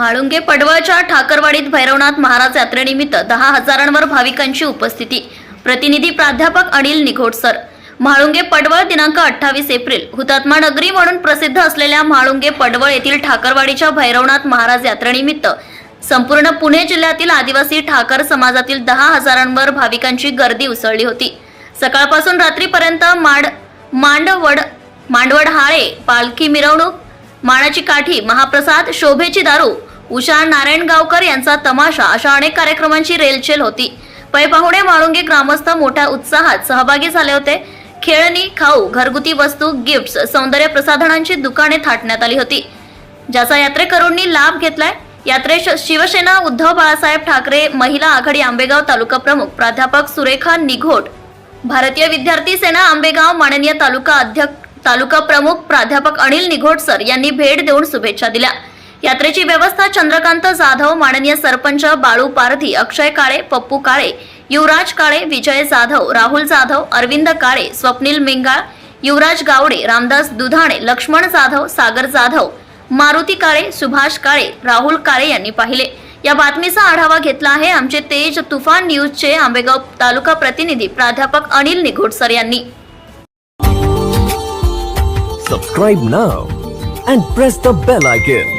म्हाळुंगे पडवळच्या ठाकरवाडीत भैरवनाथ महाराज यात्रेनिमित्त दहा हजारांवर भाविकांची उपस्थिती. प्रतिनिधी प्राध्यापक अनिल निघोडसर. म्हाळुंगे पडवळ दिनांक अठ्ठावीस एप्रिल हुतात्मा नगरी म्हणून प्रसिद्ध असलेल्या म्हाळुंगे पडवळ येथील ठाकरवाडीच्या भैरवनाथ महाराज यात्रेनिमित्त संपूर्ण पुणे जिल्ह्यातील आदिवासी ठाकर समाजातील दहा हजारांवर भाविकांची गर्दी उसळली होती. सकाळपासून रात्रीपर्यंत माड मांडवड मांडवड हाळे पालखी मिरवणूक माळाची काठी महाप्रसाद शोभेची दारू उषा नारायणगावकर यांचा तमाशा अशा अनेक कार्यक्रमांची रेलचेल होती. पै पाहुणे माळुंगे ग्रामस्थ मोठ्या उत्साहात सहभागी झाले होते. खेळणी खाऊ घरगुती वस्तू गिफ्ट्स सौंदर्य प्रसाधनांची दुकाने थाटण्यात आली होती. ज्याचा यात्रेकरूंनी लाभ घेतलाय. यात्रेश शिवसेना उद्धव बाळासाहेब ठाकरे महिला आघाडी आंबेगाव तालुका प्रमुख प्राध्यापक सुरेखा निघोट भारतीय विद्यार्थी सेना आंबेगाव माननीय तालुका अध्यक्ष तालुका प्रमुख प्राध्यापक अनिल निघोट सर यांनी भेट देऊन शुभेच्छा दिल्या. यात्रेची व्यवस्था चंद्रकांत जाधव माननीय सरपंच बाळू पारधी अक्षय काळे पप्पू काळे युवराज काळे विजय जाधव राहुल जाधव अरविंद काळे स्वप्नील मेंगाळ युवराज गावडे रामदास दुधाणे लक्ष्मण जाधव सागर जाधव मारुती काळे सुभाष काळे राहुल काळे यांनी पाहिले. या बातमीचा आढावा घेतला आहे आमचे तेज तुफान न्यूजचे आंबेगाव तालुका प्रतिनिधी प्राध्यापक अनिल निघोडसर यांनी. Subscribe now and press the bell icon